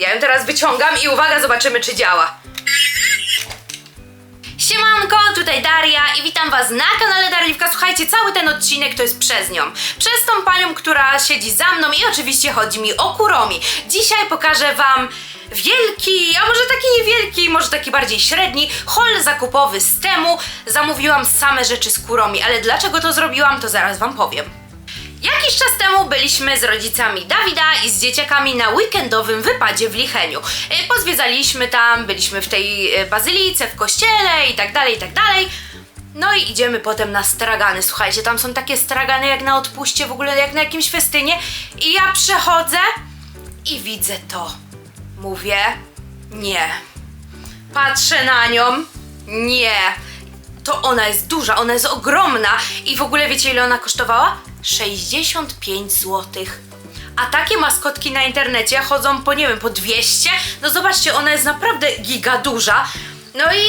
Ja ją teraz wyciągam i uwaga, zobaczymy czy działa. Siemanko, tutaj Daria i witam was na kanale Darliwka. Słuchajcie, cały ten odcinek to jest przez nią. Przez tą panią, która siedzi za mną i oczywiście chodzi mi o Kuromi. Dzisiaj pokażę wam wielki, a może taki niewielki, może taki bardziej średni haul zakupowy z temu. Zamówiłam same rzeczy z Kuromi, ale dlaczego to zrobiłam, to zaraz wam powiem. Jakiś czas temu byliśmy z rodzicami Dawida i z dzieciakami na weekendowym wypadzie w Licheniu. E, Pozwiedzaliśmy tam, byliśmy w tej e, bazylice, w kościele i tak dalej, i tak dalej. No i idziemy potem na stragany. Słuchajcie, tam są takie stragany jak na odpuście, w ogóle jak na jakimś festynie. I ja przechodzę i widzę to. Mówię, nie. Patrzę na nią, nie. To ona jest duża, ona jest ogromna i w ogóle wiecie ile ona kosztowała? 65 zł. A takie maskotki na internecie chodzą po nie wiem, po 200. No zobaczcie, ona jest naprawdę giga duża. No i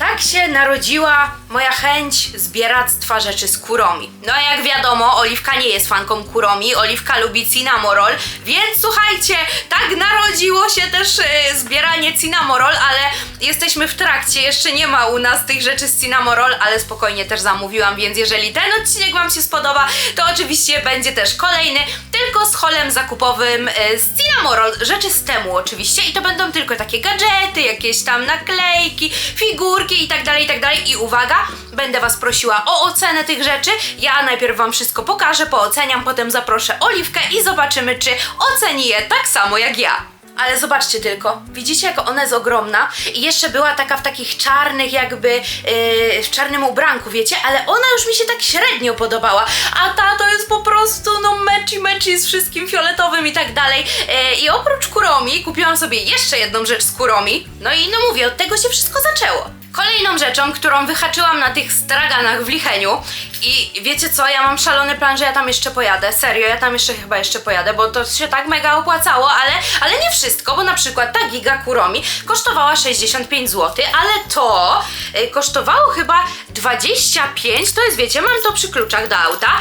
tak się narodziła moja chęć zbieractwa rzeczy z kuromi. No a jak wiadomo, Oliwka nie jest fanką kuromi, Oliwka lubi cinnamoroll, więc słuchajcie, tak narodziło się też e, zbieranie cinnamoroll, ale jesteśmy w trakcie, jeszcze nie ma u nas tych rzeczy z cinnamoroll, ale spokojnie też zamówiłam, więc jeżeli ten odcinek Wam się spodoba, to oczywiście będzie też kolejny, tylko z holem zakupowym e, z cinnamoroll, rzeczy z temu oczywiście i to będą tylko takie gadżety, jakieś tam naklejki, figurki i tak dalej, i tak dalej. I uwaga, będę Was prosiła o ocenę tych rzeczy, ja najpierw Wam wszystko pokażę, pooceniam, potem zaproszę Oliwkę i zobaczymy, czy oceni je tak samo jak ja. Ale zobaczcie tylko, widzicie jak ona jest ogromna? I jeszcze była taka w takich czarnych jakby, yy, w czarnym ubranku, wiecie, ale ona już mi się tak średnio podobała, a ta to jest po prostu no meci meci z wszystkim fioletowym i tak dalej. Yy, i oprócz Kuromi kupiłam sobie jeszcze jedną rzecz z Kuromi, no i no mówię, od tego się wszystko zaczęło. Kolejną rzeczą, którą wyhaczyłam na tych straganach w Licheniu. I wiecie co, ja mam szalony plan, że ja tam jeszcze pojadę, serio, ja tam jeszcze chyba jeszcze pojadę, bo to się tak mega opłacało, ale, ale nie wszystko, bo na przykład ta giga Kuromi kosztowała 65 zł, ale to y, kosztowało chyba 25, to jest wiecie, mam to przy kluczach do auta,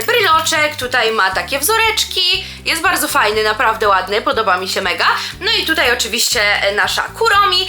y, bryloczek, tutaj ma takie wzoreczki, jest bardzo fajny, naprawdę ładny, podoba mi się mega, no i tutaj oczywiście y, nasza Kuromi y,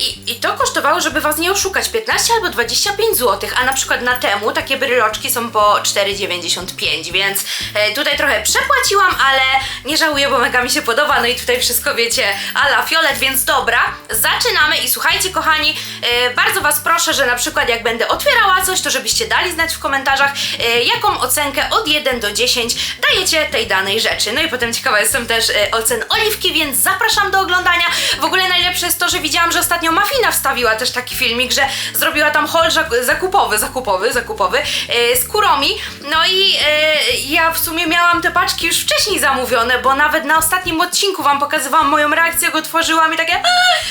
i, i to kosztowało, żeby was nie oszukać, 15 albo 25 zł, a na przykład na temu takie bryloczki są po 4,95, więc e, tutaj trochę przepłaciłam, ale nie żałuję, bo mega mi się podoba, no i tutaj wszystko wiecie, ala fiolet, więc dobra, zaczynamy i słuchajcie kochani, e, bardzo was proszę, że na przykład jak będę otwierała coś, to żebyście dali znać w komentarzach, e, jaką ocenkę od 1 do 10 dajecie tej danej rzeczy. No i potem ciekawa jestem też ocen Oliwki, więc zapraszam do oglądania. W ogóle najlepsze jest to, że widziałam, że ostatnio Mafina wstawiła też taki filmik, że zrobiła tam haul zakupowy, zakupowy, zakupowy e, z kuromi. No i e, ja w sumie miałam te paczki już wcześniej zamówione, bo nawet na ostatnim odcinku wam pokazywałam moją reakcję, jak otworzyłam i takie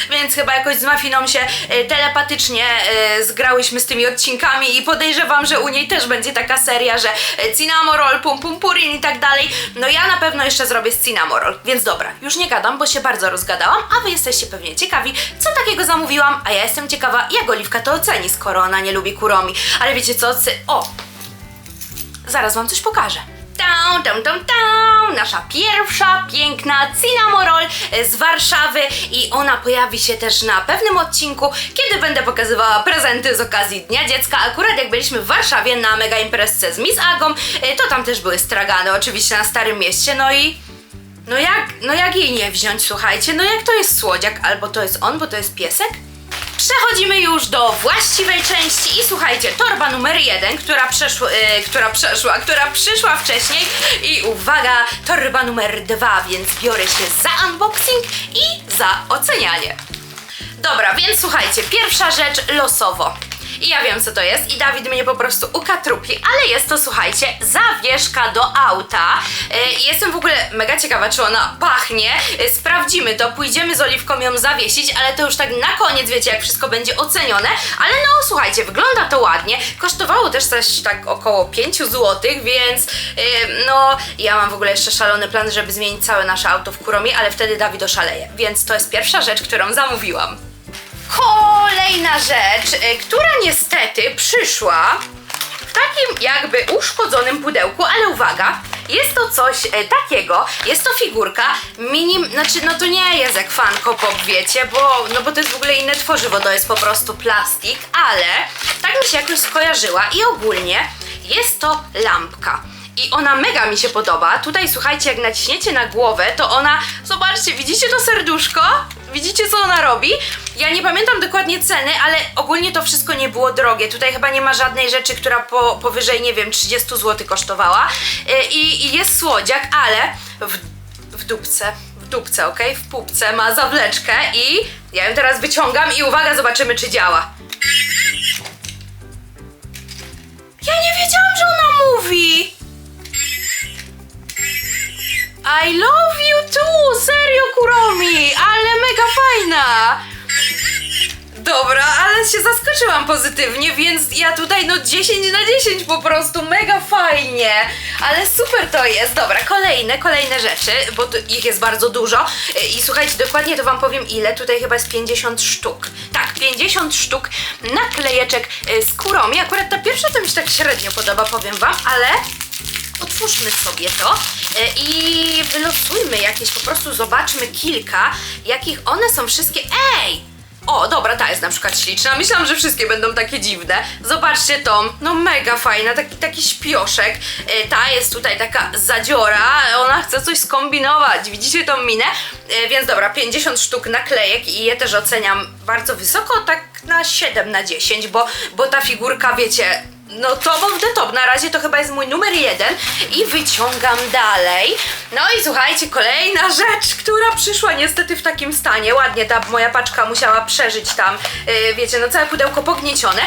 więc chyba jakoś z Mafiną się e, telepatycznie zgrałyśmy z tymi odcinkami i podejrzewam, że u niej też będzie taka seria, że Cinnamoroll, Pum Pum Purin i tak dalej. No ja na pewno jeszcze zrobię z Cinnamoroll, więc dobra, już nie gadam, bo się bardzo rozgadałam, a wy jesteście pewnie ciekawi, co takiego zamówiłam, a ja jestem ciekawa, jak Oliwka to oceni, skoro ona nie lubi kuromi. Ale wiecie co, cy... o! Zaraz wam coś pokażę. Tam, tam, tam, tam, nasza pierwsza piękna Cinnamoroll e, z Warszawy i ona pojawi się też na pewnym odcinku, kiedy będę pokazywała prezenty z okazji Dnia Dziecka. Akurat jak byliśmy w Warszawie na mega imprezce z Miss Agą, e, to tam też były stragany, oczywiście na Starym Mieście, no i no jak, no jak jej nie wziąć, słuchajcie, no jak to jest słodziak, albo to jest on, bo to jest piesek? Przechodzimy już do właściwej części i słuchajcie, torba numer jeden, która przeszła, e, która przeszła, która przyszła wcześniej i uwaga, torba numer dwa, więc biorę się za unboxing i za ocenianie. Dobra, więc słuchajcie, pierwsza rzecz losowo. I ja wiem co to jest i Dawid mnie po prostu ukatrupi, ale jest to słuchajcie, zawieszka do auta. Yy, jestem w ogóle mega ciekawa, czy ona pachnie. Yy, sprawdzimy to, pójdziemy z Oliwką ją zawiesić, ale to już tak na koniec, wiecie, jak wszystko będzie ocenione. Ale no słuchajcie, wygląda to ładnie. Kosztowało też coś tak około 5 zł, więc yy, no ja mam w ogóle jeszcze szalony plan, żeby zmienić całe nasze auto w Kuromie, ale wtedy Dawid oszaleje. Więc to jest pierwsza rzecz, którą zamówiłam. Kolejna rzecz, y, która niestety przyszła w takim jakby uszkodzonym pudełku, ale uwaga, jest to coś e, takiego, jest to figurka mini, znaczy no to nie jest jak Funko Pop, wiecie, bo, no bo to jest w ogóle inne tworzywo, to jest po prostu plastik, ale tak mi się jakoś skojarzyła i ogólnie jest to lampka. I ona mega mi się podoba. Tutaj słuchajcie, jak naciśniecie na głowę, to ona, zobaczcie, widzicie to serduszko? Widzicie co ona robi? Ja nie pamiętam dokładnie ceny, ale ogólnie to wszystko nie było drogie. Tutaj chyba nie ma żadnej rzeczy, która po, powyżej, nie wiem, 30 zł kosztowała. Yy, I, I jest słodziak, ale w, w dupce, w dupce, ok? W pupce ma zawleczkę i ja ją teraz wyciągam i uwaga, zobaczymy czy działa. Ja nie wiedziałam, że ona mówi! I love you too! Serio, Kuromi! Ale mega fajna! Dobra, ale się zaskoczyłam pozytywnie, więc ja tutaj no 10 na 10 po prostu, mega fajnie! Ale super to jest! Dobra, kolejne, kolejne rzeczy, bo ich jest bardzo dużo. I słuchajcie, dokładnie to wam powiem ile, tutaj chyba jest 50 sztuk. Tak, 50 sztuk naklejeczek y, z Kuromi. Akurat ta pierwsza to mi się tak średnio podoba, powiem wam, ale otwórzmy sobie to e, i wylosujmy jakieś, po prostu zobaczmy kilka, jakich one są wszystkie. Ej! O, dobra, ta jest na przykład śliczna. Myślałam, że wszystkie będą takie dziwne. Zobaczcie tą, no mega fajna, taki, taki śpioszek. E, Ta jest tutaj taka zadziora, ona chce coś skombinować. Widzicie tą minę? E, Więc dobra, 50 sztuk naklejek i je też oceniam bardzo wysoko, tak na 7 na 10, bo, bo ta figurka, wiecie, no top of the top, na razie to chyba jest mój numer jeden i wyciągam dalej. No i słuchajcie, kolejna rzecz, która przyszła niestety w takim stanie. Ładnie ta moja paczka musiała przeżyć tam, yy, wiecie, no całe pudełko pogniecione.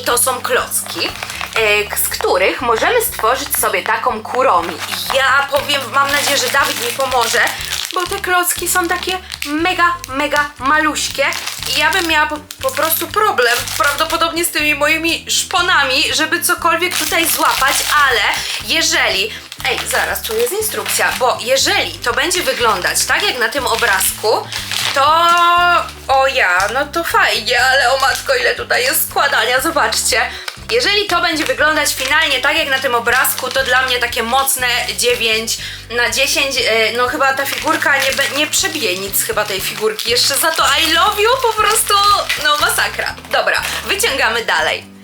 I to są klocki, z których możemy stworzyć sobie taką kuromi. Ja powiem, mam nadzieję, że Dawid mi pomoże, bo te klocki są takie mega, mega maluśkie i ja bym miała po, po prostu problem prawdopodobnie z tymi moimi szponami, żeby cokolwiek tutaj złapać, ale jeżeli Ej, zaraz, tu jest instrukcja, bo jeżeli to będzie wyglądać tak jak na tym obrazku, to o ja, no to fajnie, ale o matko, ile tutaj jest składania, zobaczcie. Jeżeli to będzie wyglądać finalnie tak jak na tym obrazku, to dla mnie takie mocne 9 na 10. e, No chyba ta figurka nie, nie przebije nic chyba tej figurki. Jeszcze za to I love you po prostu, no masakra. Dobra, wyciągamy dalej.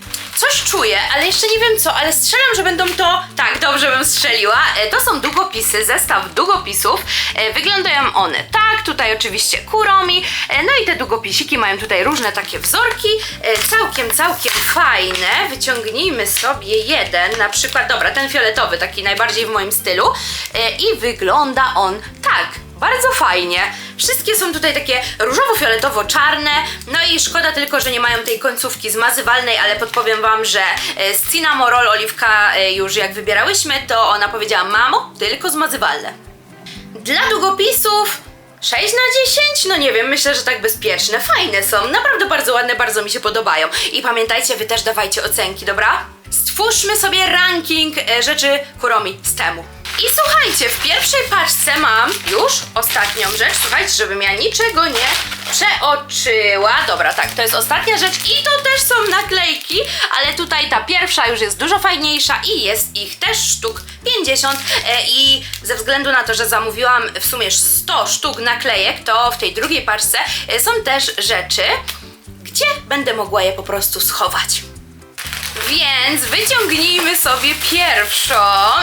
Coś czuję, ale jeszcze nie wiem co, ale strzelam, że będą to. Tak, dobrze bym strzeliła. E, To są długopisy, zestaw długopisów. E, Wyglądają one tak, tutaj oczywiście kuromi. E, No i te długopisiki mają tutaj różne takie wzorki. Całkiem, całkiem fajne. Wyciągnijmy sobie jeden, na przykład, dobra, ten fioletowy, taki najbardziej w moim stylu. I wygląda on tak. Bardzo fajnie. Wszystkie są tutaj takie różowo-fioletowo-czarne. No i szkoda tylko, że nie mają tej końcówki zmazywalnej, ale podpowiem wam, że e, z Cinnamoroll Oliwka e, już jak wybierałyśmy, to ona powiedziała, mamo, tylko zmazywalne. Dla długopisów 6 na 10? No nie wiem, myślę, że tak bezpieczne. Fajne są, naprawdę bardzo ładne, bardzo mi się podobają. I pamiętajcie, wy też dawajcie ocenki, dobra? Stwórzmy sobie ranking e, rzeczy Kuromi z temu. I słuchajcie, w pierwszej paczce mam już ostatnią rzecz. Słuchajcie, żebym ja niczego nie przeoczyła. Dobra, tak, to jest ostatnia rzecz i to też są naklejki, ale tutaj ta pierwsza już jest dużo fajniejsza i jest ich też sztuk 50 e, i ze względu na to, że zamówiłam w sumie 100 sztuk naklejek, to w tej drugiej paczce e, są też rzeczy, gdzie będę mogła je po prostu schować. Więc wyciągnijmy sobie pierwszą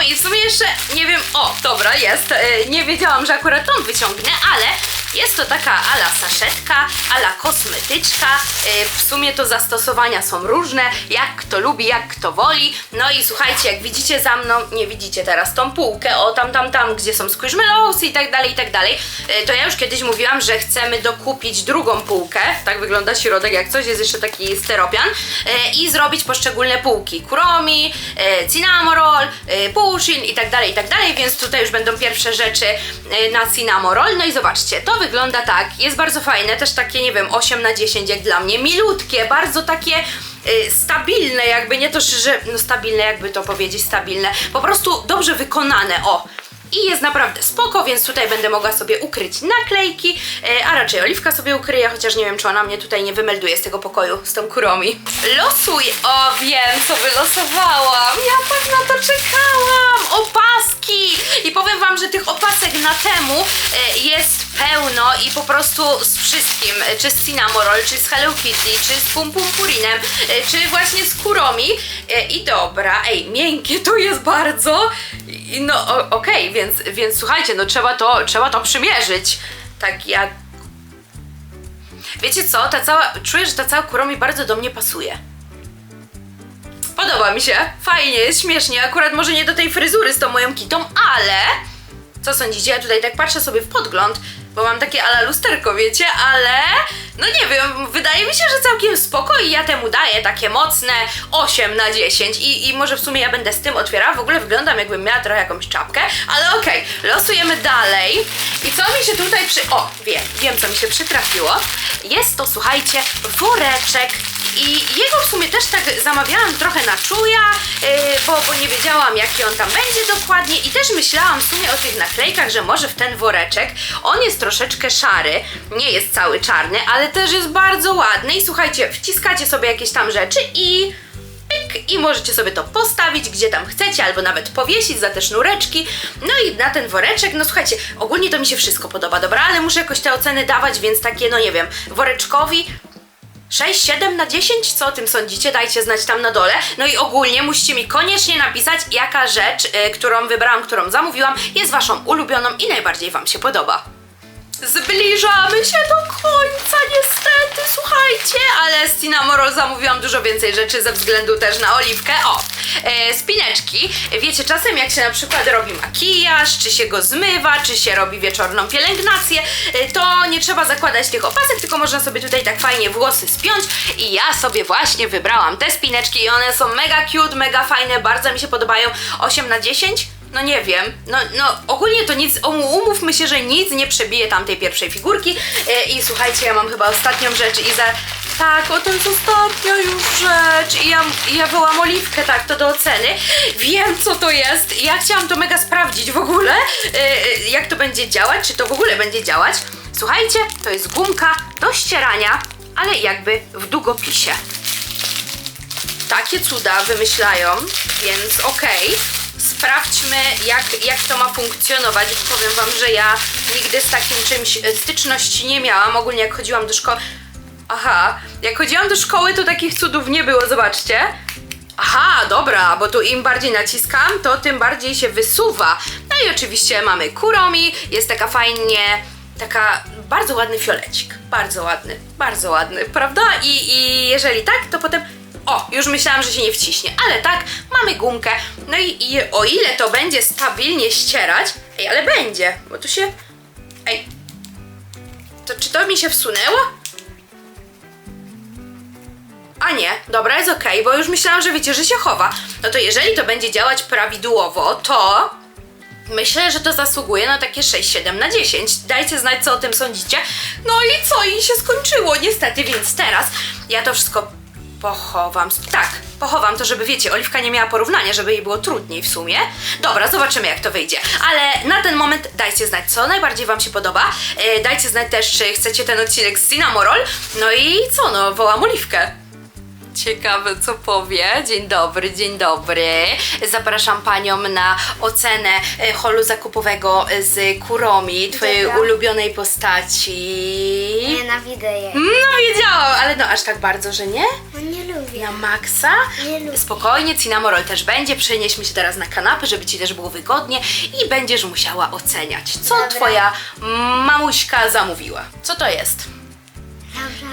i w sumie jeszcze nie wiem, o dobra jest, e, nie wiedziałam, że akurat tą wyciągnę, ale jest to taka ala saszetka, ala kosmetyczka, e, w sumie to zastosowania są różne, jak kto lubi, jak kto woli, no i słuchajcie, jak widzicie za mną, nie widzicie teraz tą półkę, o tam, tam, tam, gdzie są squishmallows i tak dalej, i tak dalej, e, to ja już kiedyś mówiłam, że chcemy dokupić drugą półkę, tak wygląda środek jak coś, jest jeszcze taki steropian e, i zrobić poszczególne półki, kuromi, cinnamoroll, pushin i tak dalej, i tak dalej, więc tutaj już będą pierwsze rzeczy na cinnamoroll, no i zobaczcie, to wygląda tak, jest bardzo fajne, też takie, nie wiem, 8 na 10 jak dla mnie, milutkie, bardzo takie y, stabilne, jakby nie to, że no stabilne, jakby to powiedzieć, stabilne, po prostu dobrze wykonane, o. i jest naprawdę spoko, więc tutaj będę mogła sobie ukryć naklejki, e, a raczej Oliwka sobie ukryje, chociaż nie wiem, czy ona mnie tutaj nie wymelduje z tego pokoju z tą kuromi. Losuj! O, wiem, co wylosowałam! Ja tak na to czekałam! Opaski! I powiem wam, że tych opasek na temu e, jest pełno i po prostu z wszystkim, e, czy z Cinnamoroll, czy z Hello Kitty, czy z Pum Pum Purinem, czy właśnie z Kuromi. I dobra, ej, miękkie to jest bardzo. No okej, więc, więc słuchajcie, no trzeba to, trzeba to przymierzyć. Tak jak... Wiecie co, ta cała, czuję, że ta cała Kuromi bardzo do mnie pasuje. Podoba mi się, fajnie, jest śmiesznie, akurat może nie do tej fryzury z tą moją kitą, ale... Co sądzicie? Ja tutaj tak patrzę sobie w podgląd, bo mam takie ala lusterko, wiecie, ale no nie wiem, wydaje mi się, że całkiem spoko i ja temu daję takie mocne 8 na 10 i, i może w sumie ja będę z tym otwierała, w ogóle wyglądam jakbym miała trochę jakąś czapkę, ale okej, losujemy dalej. I co mi się tutaj przy... O, wiem, wiem co mi się przytrafiło. Jest to, słuchajcie, woreczek i jego w sumie też tak zamawiałam trochę na czuja, yy, bo, bo nie wiedziałam jaki on tam będzie dokładnie. I też myślałam w sumie o tych naklejkach, że może w ten woreczek, on jest troszeczkę szary, nie jest cały czarny, ale też jest bardzo ładny. I słuchajcie, wciskacie sobie jakieś tam rzeczy i i możecie sobie to postawić gdzie tam chcecie, albo nawet powiesić za te sznureczki. No i na ten woreczek, no słuchajcie, ogólnie to mi się wszystko podoba, dobra, ale muszę jakoś te oceny dawać, więc takie, no nie wiem, woreczkowi 6, 7 na 10? Co o tym sądzicie? Dajcie znać tam na dole. No i ogólnie musicie mi koniecznie napisać, jaka rzecz, y, którą wybrałam, którą zamówiłam, jest waszą ulubioną i najbardziej wam się podoba. Zbliżamy się do końca niestety, słuchajcie, ale z Cinnamoroll zamówiłam dużo więcej rzeczy ze względu też na oliwkę. O, e, spineczki. Wiecie, czasem jak się na przykład robi makijaż, czy się go zmywa, czy się robi wieczorną pielęgnację, e, to nie trzeba zakładać tych opasek, tylko można sobie tutaj tak fajnie włosy spiąć i ja sobie właśnie wybrałam te spineczki i one są mega cute, mega fajne, bardzo mi się podobają. 8 na 10? No nie wiem, no, no ogólnie to nic, um- umówmy się, że nic nie przebije tamtej pierwszej figurki e, i słuchajcie, ja mam chyba ostatnią rzecz i za... Tak, o to jest ostatnia już rzecz i ja, i ja wyłam oliwkę, tak, to do oceny. Wiem co to jest, ja chciałam to mega sprawdzić w ogóle, e, e, jak to będzie działać, czy to w ogóle będzie działać. Słuchajcie, to jest gumka do ścierania, ale jakby w długopisie takie cuda wymyślają, więc okej. Sprawdźmy, jak, jak to ma funkcjonować. Powiem Wam, że ja nigdy z takim czymś e, styczności nie miałam. Ogólnie jak chodziłam do szkoły. Aha, jak chodziłam do szkoły, to takich cudów nie było, zobaczcie. Aha, dobra, bo tu im bardziej naciskam, to tym bardziej się wysuwa. No i oczywiście mamy kuromi, jest taka fajnie, taka bardzo ładny fiolecik. Bardzo ładny, bardzo ładny, prawda? I, i jeżeli tak, to potem o, już myślałam, że się nie wciśnie, ale tak, mamy gumkę. No i, i o ile to będzie stabilnie ścierać, ej, ale będzie, bo tu się. Ej. To czy to mi się wsunęło? A nie, dobra, jest ok, bo już myślałam, że wiecie, że się chowa. No to jeżeli to będzie działać prawidłowo, to Myślę, że to zasługuje na takie 6-7 na 10. Dajcie znać, co o tym sądzicie. No i co? I się skończyło, niestety, więc teraz ja to wszystko pochowam. Tak, pochowam to, żeby wiecie, Oliwka nie miała porównania, żeby jej było trudniej w sumie. Dobra, zobaczymy, jak to wyjdzie. Ale na ten moment dajcie znać, co najbardziej Wam się podoba. E, dajcie znać też, czy chcecie ten odcinek z Cinnamoroll. No i co, no, wołam Oliwkę. Ciekawe, co powie. Dzień dobry, dzień dobry. Zapraszam panią na ocenę e, holu zakupowego z Kuromi, twojej ulubionej postaci. Nienawidzę jej. No wiedziałam, ale no aż tak bardzo, że nie? No nie lubię. Na maksa? Nie lubię. Spokojnie, Cinnamoroll też będzie. Przenieśmy się teraz na kanapę, żeby ci też było wygodnie i będziesz musiała oceniać, co Dobra. twoja mamuśka zamówiła. Co to jest?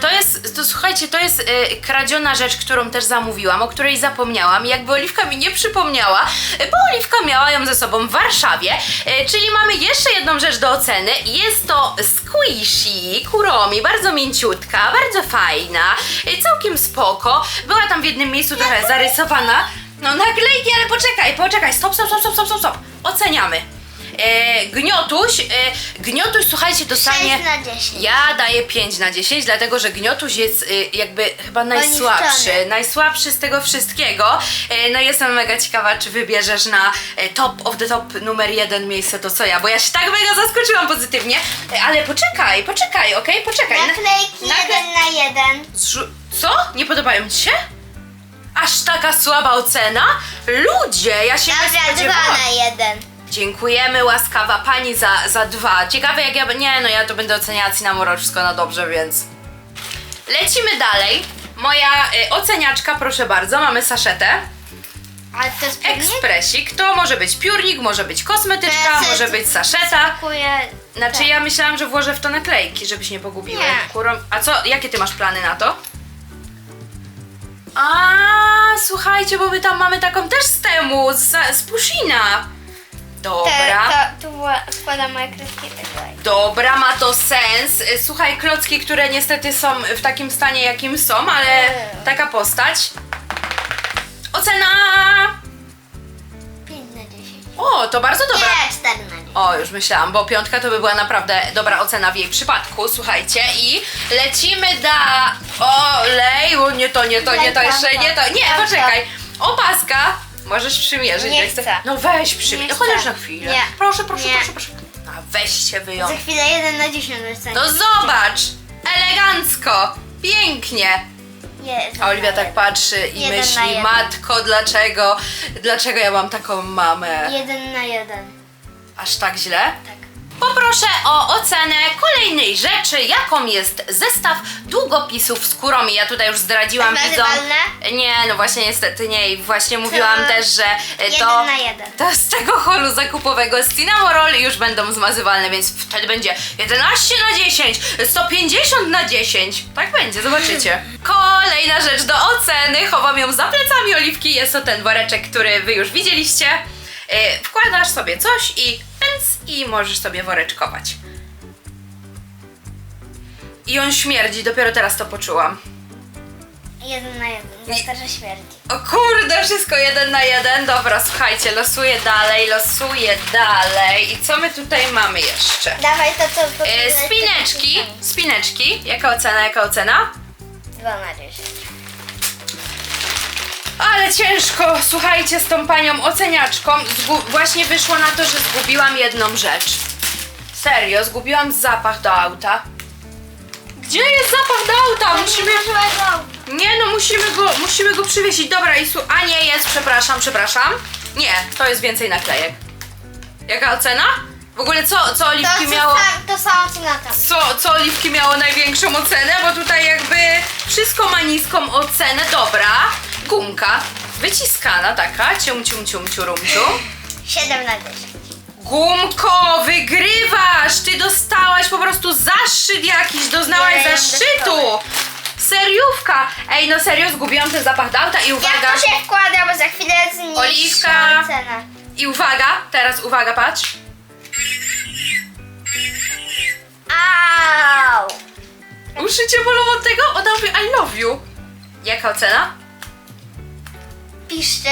To jest, to słuchajcie, to jest y, kradziona rzecz, którą też zamówiłam, o której zapomniałam. Jakby Oliwka mi nie przypomniała, y, bo Oliwka miała ją ze sobą w Warszawie. Y, czyli mamy jeszcze jedną rzecz do oceny. Jest to squishy kuromi, bardzo mięciutka, bardzo fajna, y, całkiem spoko. Była tam w jednym miejscu trochę zarysowana. No naklejki, ale poczekaj, poczekaj, stop, stop, stop, stop, stop, stop. Oceniamy. E, gniotuś, e, gniotuś, słuchajcie, dostanie... 6 na 10. Ja daję 5 na 10, dlatego że Gniotuś jest y, jakby chyba najsłabszy, Poniszczony. najsłabszy z tego wszystkiego. Y, no jestem mega ciekawa, czy wybierzesz na y, top of the top numer jeden miejsce to co ja, bo ja się tak mega zaskoczyłam pozytywnie. Y, ale poczekaj, poczekaj, okej, poczekaj. Na- Naklejki nakle- 1 na 1. Zrzu- Co? Nie podobają ci się? Aż taka słaba ocena? Ludzie, ja się nie Dobra, 2 spodziewałam. na 1. Dziękujemy, łaskawa pani za, za dwa. Ciekawe jak ja... Nie, no ja to będę oceniała Cinnamon wszystko na dobrze, więc... Lecimy dalej. Moja y, oceniaczka, proszę bardzo, mamy saszetę. Ale to jest pewnie? Ekspresik. To może być piórnik, może być kosmetyczka, Prezent. może być saszeta. Kupuję... Znaczy ja myślałam, że włożę w to naklejki, żebyś nie pogubiły. Nie. Kurą... A co, jakie ty masz plany na to? A, słuchajcie, bo my tam mamy taką też z temu, z, z Pushina. Dobra. To, tu wkładam moje kredki i tak dalej. Dobra, ma to sens. Y, Słuchaj, klocki, które niestety są w takim stanie, jakim są, ale Eee. taka postać. Ocena! 5 na 10. O, to bardzo dobra. Nie, 4 na 10. O, już myślałam, bo piątka to by była naprawdę dobra ocena w jej przypadku, słuchajcie. I lecimy da... Olej, o, nie to, nie to, nie to, jeszcze nie to. Nie, poczekaj. Opaska. Możesz przymierzyć. Nie jak chcę. No weź przymierz. Nie No chociaż chcę. na chwilę. Nie. Proszę, proszę, Nie. proszę, proszę. A weź się wyjąć. Za chwilę 1 na 10 dostanie. No zobacz! Elegancko! Pięknie! Jest. A Oliwia tak patrzy i Jeden na myśli, jeden. matko, dlaczego, dlaczego ja mam taką mamę? 1 na 1. Aż tak źle? Tak. Poproszę o ocenę kolejnej rzeczy, jaką jest zestaw długopisów z kuromi. Ja tutaj już zdradziłam widzom. Nie, no właśnie niestety nie. I właśnie mówiłam też, że e, Jeden to, na jeden. to z tego holu zakupowego z Cinnamoroll już będą zmazywalne, więc wtedy będzie 11 na 10, 150 na 10. Tak będzie, zobaczycie. Kolejna rzecz do oceny. Chowam ją za plecami oliwki. Jest to ten woreczek, który wy już widzieliście. E, Wkładasz sobie coś i i możesz sobie woreczkować. I on śmierdzi, dopiero teraz to poczułam. 1 na 1. Wystarczy śmierci. O kurde, wszystko jeden na jeden. Dobra, słuchajcie, losuję dalej, losuję dalej. I co my tutaj mamy jeszcze? Dawaj to, co... E, spineczki, spineczki. Jaka ocena, jaka ocena? 2 na 10. Ale ciężko, słuchajcie, z tą panią oceniaczką. Zgu- właśnie wyszło na to, że zgubiłam jedną rzecz. Serio, zgubiłam zapach do auta. Gdzie jest zapach do auta? Musimy... Nie no, musimy go, musimy go przywiesić. Dobra, i su... A nie, jest, przepraszam, przepraszam. Nie, to jest więcej naklejek. Jaka ocena? W ogóle co, co To, oliwki co miało... to samo co na tam. Co, co oliwki miało największą ocenę? Bo tutaj jakby wszystko ma niską ocenę. Dobra, gumka. Wyciskana taka, cium cium cium ciurum cium. 7 na 10. Gumko, wygrywasz! Ty dostałaś po prostu zaszczyt jakiś, doznałaś Nie, ja zaszczytu! Seriówka! Ej, no serio, zgubiłam ten zapach do auta i uwaga, Jak to się wkłada, bo za chwilę zniższa Oliwka. i uwaga, teraz uwaga, patrz. Au! Uszy cię bolą od tego? Mówi I love you. Jaka ocena? Piszczy.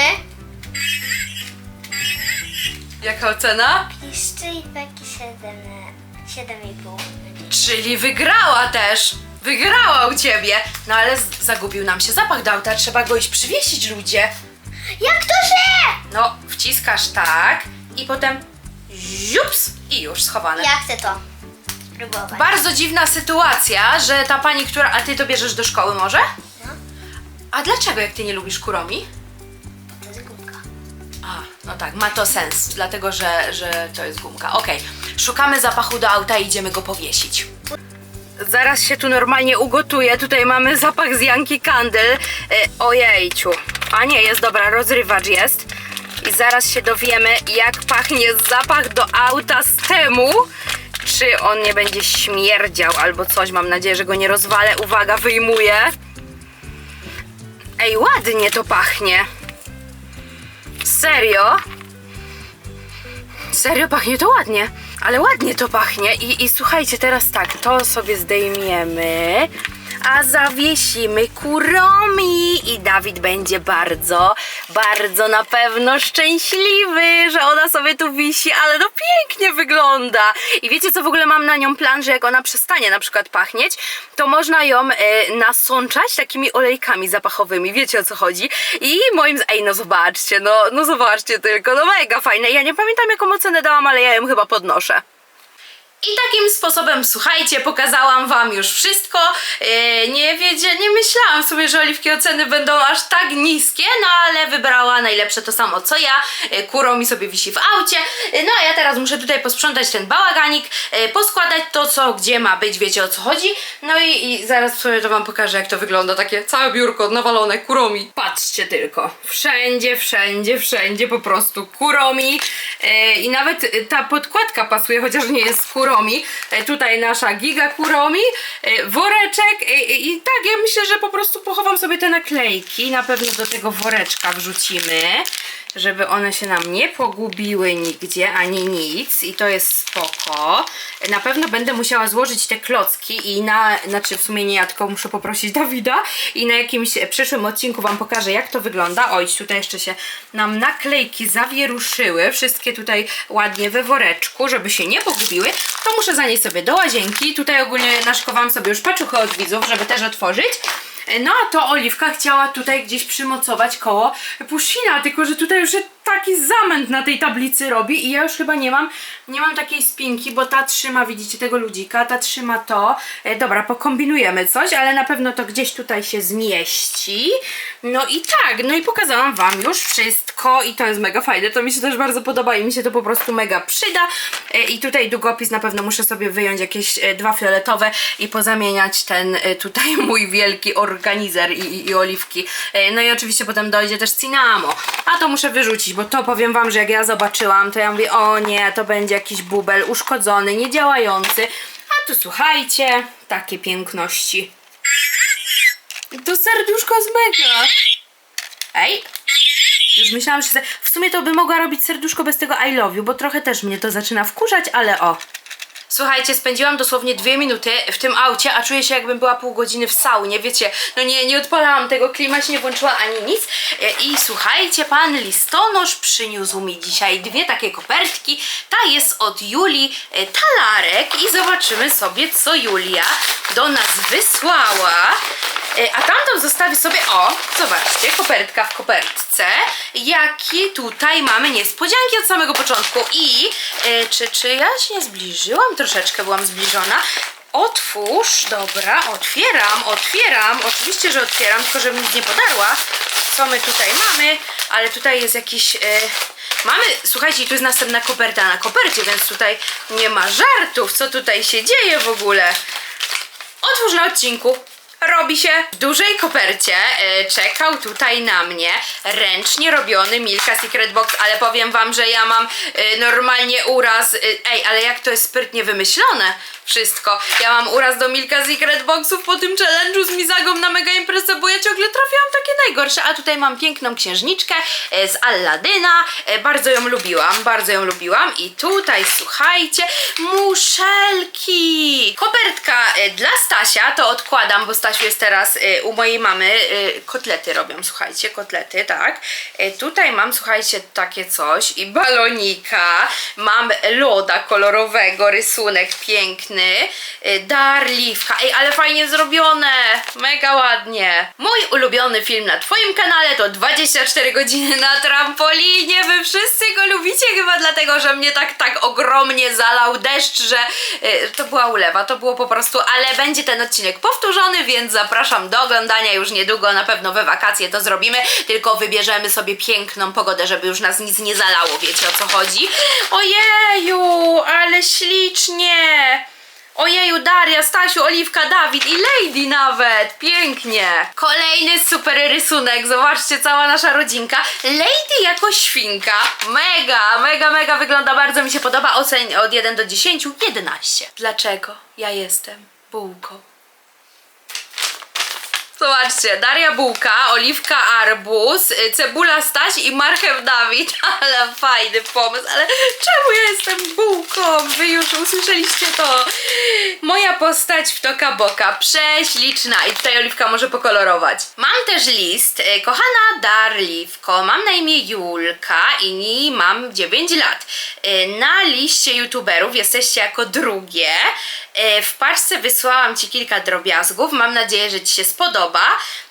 Jaka ocena? Piszczy i taki 7 na 7,5. Czyli wygrała też. Wygrała u ciebie. No ale z- zagubił nam się zapach do auta, trzeba go iść przywiesić, ludzie. Jak to się? No, wciskasz tak i potem ziups i już schowane. Ja chcę to spróbować. Bardzo dziwna sytuacja, że ta pani, która... A ty to bierzesz do szkoły może? No, A dlaczego, jak ty nie lubisz kuromi? No tak, ma to sens, dlatego że, że to jest gumka. Okej, szukamy zapachu do auta i idziemy go powiesić. Zaraz się tu normalnie ugotuję. Tutaj mamy zapach z Yankee Candle. E, ojejciu. A nie, jest dobra, rozrywacz jest. I zaraz się dowiemy, jak pachnie zapach do auta z temu. Czy on nie będzie śmierdział albo coś. Mam nadzieję, że go nie rozwalę. Uwaga, wyjmuję. Ej, ładnie to pachnie. Serio? Serio pachnie to ładnie, ale ładnie to pachnie. I, i słuchajcie, teraz tak, to sobie zdejmiemy. A zawiesimy kuromi i Dawid będzie bardzo, bardzo na pewno szczęśliwy, że ona sobie tu wisi, ale no pięknie wygląda. I wiecie co w ogóle mam na nią plan, że jak ona przestanie na przykład pachnieć, to można ją e, nasączać takimi olejkami zapachowymi, wiecie o co chodzi? I moim, ej no zobaczcie, no, no zobaczcie tylko, no mega fajne. Ja nie pamiętam jaką ocenę dałam, ale ja ją chyba podnoszę. I takim sposobem, słuchajcie, pokazałam wam już wszystko. Yy, nie wiedzie, nie myślałam sobie, że oliwki oceny będą aż tak niskie, no ale wybrała najlepsze to samo co ja. Yy, kurą mi sobie wisi w aucie. Yy, no a ja teraz muszę tutaj posprzątać ten bałaganik, poskładać to, co gdzie ma być, wiecie o co chodzi. No i, i zaraz sobie to wam pokażę, jak to wygląda. Takie całe biurko nawalone kuromi. Patrzcie tylko. Wszędzie, wszędzie, wszędzie po prostu kuromi. I nawet ta podkładka pasuje, chociaż nie jest z kuromi. E, Tutaj nasza giga kuromi, e, woreczek e, i tak, ja myślę, że po prostu pochowam sobie te naklejki. Na pewno do tego woreczka wrzucimy, żeby one się nam nie pogubiły nigdzie, ani nic. I to jest spoko. Na pewno będę musiała złożyć te klocki i na, znaczy w sumie nie ja, tylko muszę poprosić Dawida i na jakimś przyszłym odcinku Wam pokażę, jak to wygląda. Oj, tutaj jeszcze się nam naklejki zawieruszyły, wszystkie tutaj ładnie we woreczku, żeby się nie pogubiły, to muszę zanieść sobie do łazienki. Tutaj ogólnie naszkowałam sobie już paczuchę od widzów, żeby też otworzyć. No a to Oliwka chciała tutaj gdzieś przymocować koło puszina, tylko że tutaj już taki zamęt na tej tablicy robi i ja już chyba nie mam, nie mam takiej spinki, bo ta trzyma, widzicie, tego ludzika, ta trzyma to. E, dobra, pokombinujemy coś, ale na pewno to gdzieś tutaj się zmieści. No i tak, no i pokazałam Wam już wszystko i to jest mega fajne, to mi się też bardzo podoba i mi się to po prostu mega przyda. E, I tutaj długopis na pewno muszę sobie wyjąć jakieś e, dwa fioletowe i pozamieniać ten e, tutaj mój wielki organizer i, i, i oliwki. No i oczywiście potem dojdzie też cinamo, a to muszę wyrzucić, bo to powiem Wam, że jak ja zobaczyłam, to ja mówię, o nie, to będzie jakiś bubel uszkodzony, niedziałający. A tu słuchajcie, takie piękności. To serduszko jest mega. Ej, już myślałam, że w sumie to by mogła robić serduszko bez tego I love you, bo trochę też mnie to zaczyna wkurzać, ale o. Słuchajcie, spędziłam dosłownie dwie minuty w tym aucie, a czuję się jakbym była pół godziny w saunie, wiecie, no nie, nie odpalałam tego, klima się nie włączyła ani nic E, i słuchajcie, pan listonosz przyniósł mi dzisiaj dwie takie kopertki, ta jest od Julii e, Talarek i zobaczymy sobie, co Julia do nas wysłała. E, A tamtą zostawię sobie, o, zobaczcie, kopertka w kopertce. Jakie tutaj mamy niespodzianki od samego początku. I e, czy, czy ja się zbliżyłam? Troszeczkę byłam zbliżona. Otwórz, dobra, otwieram, otwieram. Oczywiście, że otwieram, tylko żebym nic nie podarła. Co my tutaj mamy? Ale tutaj jest jakiś. E, mamy, słuchajcie, tu jest następna koperta na kopercie, więc tutaj nie ma żartów. Co tutaj się dzieje w ogóle? Otwórz na odcinku. Robi się w dużej kopercie. E, czekał tutaj na mnie ręcznie robiony Milka Secret Box, ale powiem wam, że ja mam e, normalnie uraz. E, ej, ale jak to jest sprytnie wymyślone wszystko. Ja mam uraz do Milka Secret Boxów po tym challenge'u z Mizagą na Mega Imprezę, bo ja ciągle trafiałam takie najgorsze. A tutaj mam piękną księżniczkę e, z Alladyna. E, bardzo ją lubiłam, bardzo ją lubiłam. I tutaj, słuchajcie, muszelki. Kopertka e, dla Stasia, to odkładam, bo Stasiu jest teraz u mojej mamy. Kotlety robią, słuchajcie, kotlety, tak. Tutaj mam, słuchajcie, takie coś i balonika. Mam loda kolorowego, rysunek piękny. E, Darliwka. Ej, ale fajnie zrobione. Mega ładnie. Mój ulubiony film na twoim kanale to 24 godziny na trampolinie. Wy wszyscy go lubicie chyba dlatego, że mnie tak, tak ogromnie zalał deszcz, że e, to była ulewa. To było po prostu, ale będzie ten odcinek powtórzony, więc zapraszam do oglądania już niedługo. Na pewno we wakacje to zrobimy, tylko wybierzemy sobie piękną pogodę, żeby już nas nic nie zalało. Wiecie o co chodzi? Ojeju, ale ślicznie. Ojeju, Daria, Stasiu, Oliwka, Dawid i Lady nawet! Pięknie! Kolejny super rysunek, zobaczcie, cała nasza rodzinka. Lady jako świnka. Mega, mega, mega wygląda, bardzo mi się podoba. Oceń od 1 do 10, 11. Dlaczego ja jestem bułką? Zobaczcie. Daria Bułka, Oliwka Arbuz, y, Cebula Staś i Marchew Dawid. Ale fajny pomysł, ale czemu ja jestem bułką? Wy już usłyszeliście to. Moja postać w Toka Boka, prześliczna i tutaj Oliwka może pokolorować. Mam też list, y, kochana Darliwko, mam na imię Julka i mam 9 lat. Y, Na liście youtuberów jesteście jako drugie. W paczce wysłałam Ci kilka drobiazgów, mam nadzieję, że Ci się spodoba.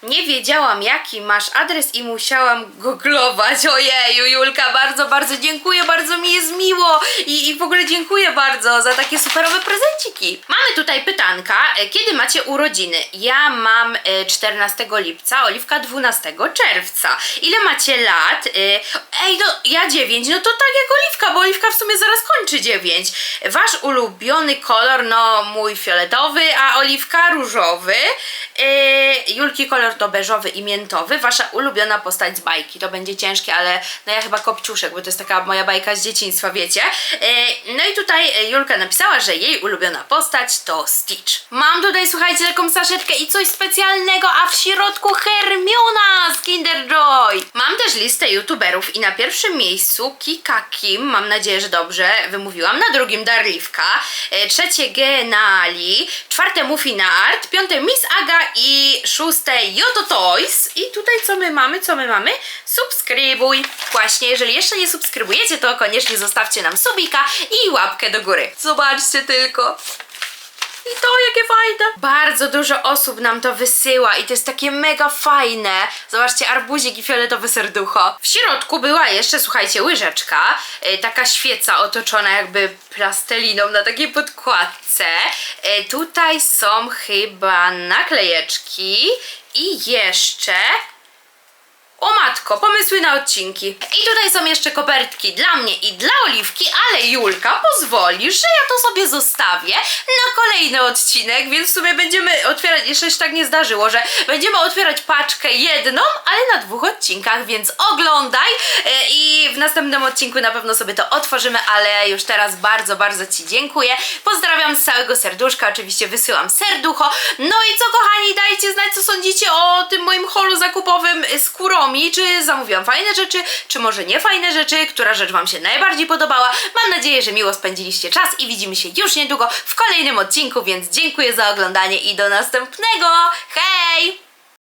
Nie wiedziałam jaki masz adres i musiałam googlować. Ojeju, Julka, bardzo, bardzo dziękuję, bardzo mi jest miło i, i w ogóle dziękuję bardzo za takie superowe prezenciki. Mamy tutaj pytanka, e, kiedy macie urodziny? Ja mam e, 14 lipca, Oliwka 12 czerwca. Ile macie lat? E, Ej, no ja 9, no to tak jak Oliwka, bo Oliwka w sumie zaraz kończy 9. Wasz ulubiony kolor, no mój fioletowy, a Oliwka różowy. Julki kolor to beżowy i miętowy. Wasza ulubiona postać z bajki. To będzie ciężkie, ale no ja chyba Kopciuszek, bo to jest taka moja bajka z dzieciństwa, wiecie. E, No i tutaj Julka napisała, że jej ulubiona postać to Stitch. Mam tutaj, słuchajcie, taką saszetkę i coś specjalnego, a w środku Hermiona z Kinder Joy. Mam też listę youtuberów i na pierwszym miejscu Kika Kim, mam nadzieję, że dobrze wymówiłam, na drugim Darliwka, e, trzecie Genali, czwarte Muffina Art, piąte Miss Aga i szóste Yoto Toys. I tutaj co my mamy? Co my mamy? Subskrybuj. Właśnie, jeżeli jeszcze nie subskrybujecie, to koniecznie zostawcie nam subika i łapkę do góry. Zobaczcie tylko. I to jakie fajne! Bardzo dużo osób nam to wysyła i to jest takie mega fajne. Zobaczcie, arbuzik i fioletowe serducho. W środku była jeszcze, słuchajcie, łyżeczka. y, taka świeca otoczona jakby plasteliną na takiej podkładce. Y, tutaj są chyba naklejeczki i jeszcze o matko, pomysły na odcinki. I tutaj są jeszcze kopertki dla mnie i dla Oliwki, ale Julka pozwoli, że ja to sobie zostawię na kolejny odcinek, więc w sumie będziemy otwierać, jeszcze się tak nie zdarzyło, że będziemy otwierać paczkę jedną, ale na dwóch odcinkach, więc oglądaj e, i w następnym odcinku na pewno sobie to otworzymy, ale już teraz bardzo, bardzo Ci dziękuję. Pozdrawiam z całego serduszka, oczywiście wysyłam serducho. No i co kochani, dajcie znać co sądzicie o tym moim holu zakupowym z Kuromi, czy zamówiłam fajne rzeczy, czy może nie fajne rzeczy, która rzecz Wam się najbardziej podobała. Mam nadzieję, że miło spędziliście czas i widzimy się już niedługo w kolejnym odcinku, więc dziękuję za oglądanie i do następnego. Hej!